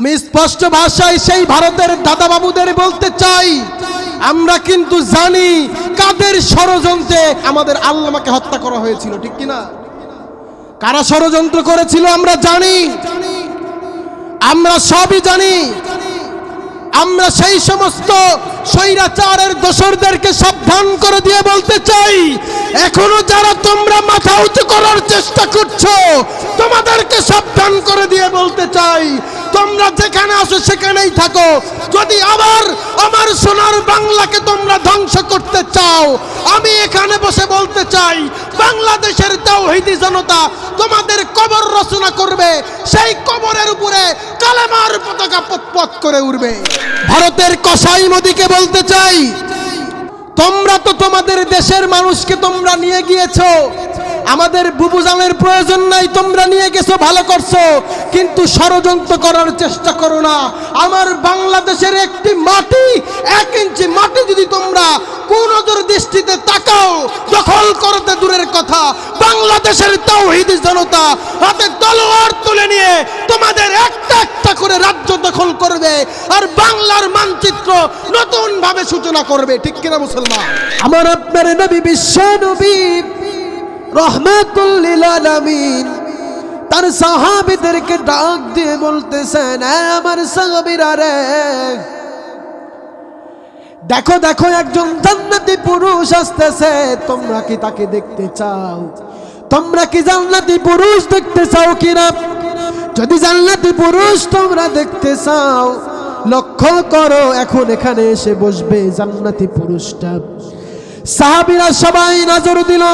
আমি স্পষ্ট ভাষায় সেই ভারতের দাদাবাবুদের বলতে চাই। আমরা কিন্তু জানি কাদের ষড়যন্ত্রে আমাদের আল্লামাকে হত্যা করা হয়েছিল, ঠিক কিনা? কারা ষড়যন্ত্র করেছিল আমরা জানি। আমরা সবই জানি আমরা সেই সমস্ত স্বৈরাচারের দোসরদেরকে সাবধান করে দিয়ে বলতে চাই, এখনও যারা তোমরা মাথা উঁচু করার চেষ্টা করছ, তোমাদেরকে সাবধান করে দিয়ে বলতে চাই, তোমরা যেখানে আসো সেখানেই থাকো। যদি আবার আমার সোনার বাংলাকে তোমরা ধ্বংস করতে চাও। আমি এখানে বসে বলতে চাই, বাংলাদেশের তাওহিদি জনতা তোমাদের কবর রচনা করবে, সেই কবরের উপরে কালেমার পতাকা পথ করে উঠবে ভারতের কসাই মোদীকে বলতে চাই, তোমরা তো তোমাদের দেশের মানুষকে তোমরা নিয়ে গিয়েছো। আমাদের বুবুজানের প্রয়োজন নাই, তোমরা নিয়ে গেছো, ভালো করছ, কিন্তু ষড়যন্ত্র করার চেষ্টা করো না। আমার বাংলাদেশের একটি মাটি, এক ইঞ্চি মাটি যদি তোমরা কোনজোর দৃষ্টিতে তাকাও, দখল করতে দূরের কথা। বাংলাদেশের তাওহিদি জনতা হাতে তলোয়ার তুলে নিয়ে তোমাদের একটা একটা করে রাজ্য দখল করবে আর বাংলার মানচিত্র নতুন ভাবে সূচনা করবে। ঠিক কিনা মুসলমান? আমার আপনার নবী বিশ্ব নবী রহমাতুল্লিল আলামিন। তার সাহাবীদেরকে ডাক দিয়ে বলতেছেন আমার সাহাবীরা দেখো দেখো, একজন জান্নাতি পুরুষ আসতেছে। তোমরা কি তাকে দেখতে চাও? তোমরা কি জান্নাতি পুরুষ দেখতে চাও কিনা? যদি জান্নাতি পুরুষ তোমরা দেখতে চাও, লক্ষ্য করো, এখন এখানে এসে বসবে জান্নাতি পুরুষটা। সাহাবিরা সবাই নজর দিল।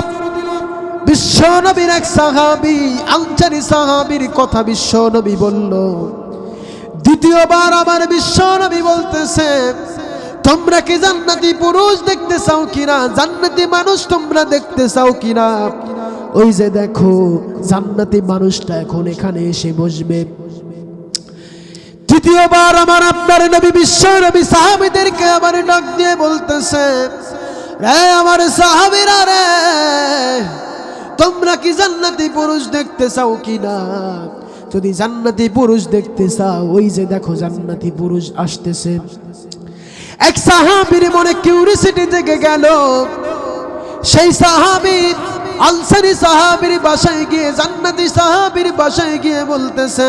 বিশ্ব নবীর এক সাহাবি আনসারি সাহাবির কথা বিশ্ব নবী বলল, দ্বিতীয়বার আমার বিশ্ব নবী বলতেছে, তোমরা কি জান্নাতি পুরুষ দেখতে চাও কিনা? জান্নাতি মানুষ তোমরা দেখতে চাও কিনা? ওই যে দেখো, জান্নাতি মানুষটা এখন এখানে এসে বসবে। তৃতীয়বার আমার আপনার নবী বিশ্ব নবী সাহাবিদেরকে আমার ডাক দিয়ে বলতেছে, রে আমার সাহাবিরা রে কি জান্নাতি পুরুষ দেখতে চাও কিনা? যদি জান্নাতি পুরুষ দেখতে চাও, ওই যে দেখো জান্নাতি পুরুষ আসতেছে। এক সাহাবির মনে কিউরিসিটি জেগে গেল। সেই সাহাবি আনসারি সাহাবির বাসায় গিয়ে, জান্নাতি সাহাবির বাসায় গিয়ে বলতেছে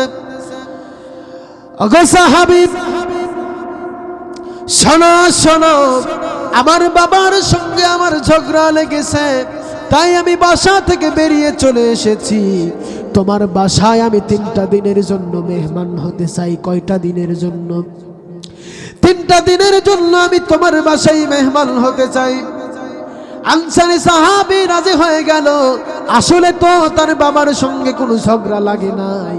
অগো সাহাবি শোনো শোনো, আমার বাবার সঙ্গে আমার ঝগড়া লেগেছে। তাই আমি বাসা থেকে বেরিয়ে চলে এসেছি। তোমার বাসায় আমি তিনটা দিনের জন্য মেহমান হতে চাই, কয়টা দিনের জন্য? তিনটা দিনের জন্য আমি তোমার বাসায় মেহমান হতে চাই। আনসারি সাহাবি রাজি হয়ে গেল। আসলে তো তার বাবার সঙ্গে কোনো ঝগড়া লাগে নাই।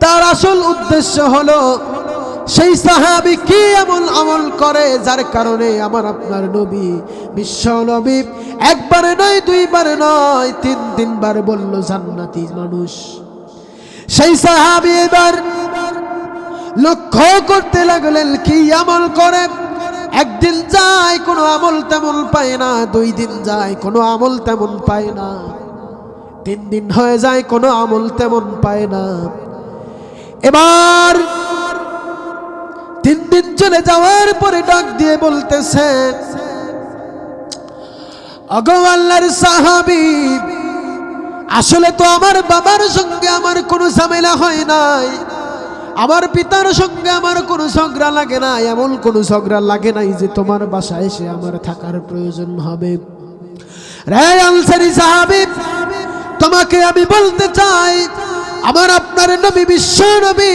তার আসল উদ্দেশ্য হলো সেই সাহাবি কি এমন আমল করে যার কারণে আমার আপনার নবী, বিশ্ব নবী একবারে নয়, দুইবার নয়, তিন, তিনবার বলল, জান্নাতি মানুষ। সেই সাহাবি এবার লক্ষ্য করতে লাগলেন, কি আমল করে? একদিন যায়, কোনো আমল তেমন পায় না, দুই দিন যায়, কোনো আমল তেমন পায় না। তিন দিন হয়ে যায়, কোনো আমল তেমন পায় না। এবার চলে যাওয়ার পরে ডাক দিয়ে বলতেছে, অগো সাহাবি, আসলে তো আমার বাবার সঙ্গে আমার কোনো ঝামেলা হয় নাই, আমার পিতার সঙ্গে আমার কোনো ঝগড়া লাগে না এমন কোনো ঝগড়া লাগে নাই যে তোমার বাসায় এসে আমার থাকার প্রয়োজন হবে। রে তোমাকে আমি বলতে চাই, আমার আপনার নবী বিশ্ব নবী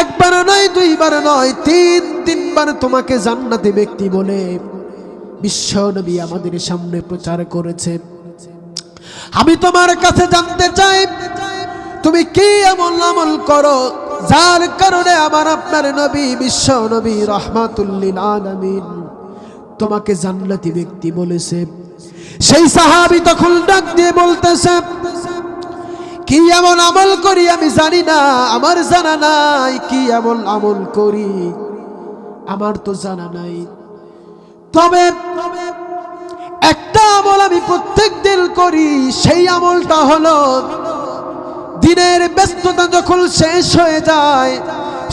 একবার নয়, দুইবার নয়, তিন, তিনবার তোমাকে জান্নাতি ব্যক্তি বলে বিশ্ব নবী আমাদের সামনে প্রচার করেছে। আমি তোমার কাছে জানতে চাই, তুমি কি এমন আমল করো যার কারণে আমার আপনার নবী বিশ্ব নবী রহমাতুল্লিল আলামিন তোমাকে জান্নাতি ব্যক্তি বলেছে? সেই সাহাবি তখন ডাক দিয়ে বলতেছে কি এমন আমল করি আমি জানি না, আমার জানা নাই কি এমন আমল করি। আমার তো জানা নাই। তবে একটা আমল আমি প্রত্যেক দিন করি, সেই আমলটা হলো দিনের ব্যস্ততা যখন শেষ হয়ে যায়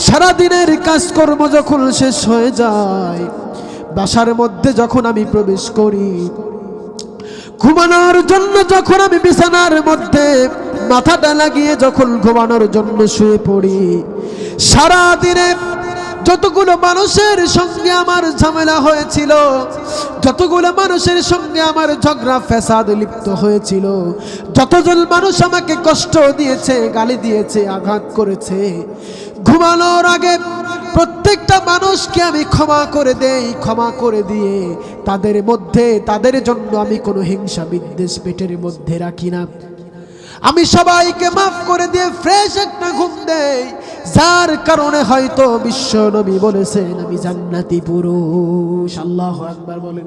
সারা দিনের কাজকর্ম যখন শেষ হয়ে যায়, বাসার মধ্যে যখন আমি প্রবেশ করি ঘুমানোর জন্য যখন আমি বিছানার মধ্যে মাথাটা লাগিয়ে যখন ঘুমানোর জন্য শুয়ে পড়ি সারা দিনে যতগুলো মানুষের সঙ্গে আমার ঝামেলা হয়েছিল যতগুলো মানুষের সঙ্গে আমার ঝগড়া, ফ্যাসাদ লিপ্ত হয়েছিল, যতজন মানুষ আমাকে কষ্ট দিয়েছে, গালি দিয়েছে, আঘাত করেছে, ঘুমানোর আগে প্রত্যেকটা মানুষকে আমি ক্ষমা করে দেই, ক্ষমা করে দিয়ে তাদের মধ্যে, তাদের জন্য আমি কোনো হিংসা বিদ্বেষ পেটের মধ্যে রাখি না। আমি সবাইকে মাফ করে দিয়ে ফ্রেশ একটা ঘুম দেই। যার কারণে হয়তো বিশ্ব নবী বলেছেন আমি জান্নাতি পুরুষ। আল্লাহ একবার বলেন।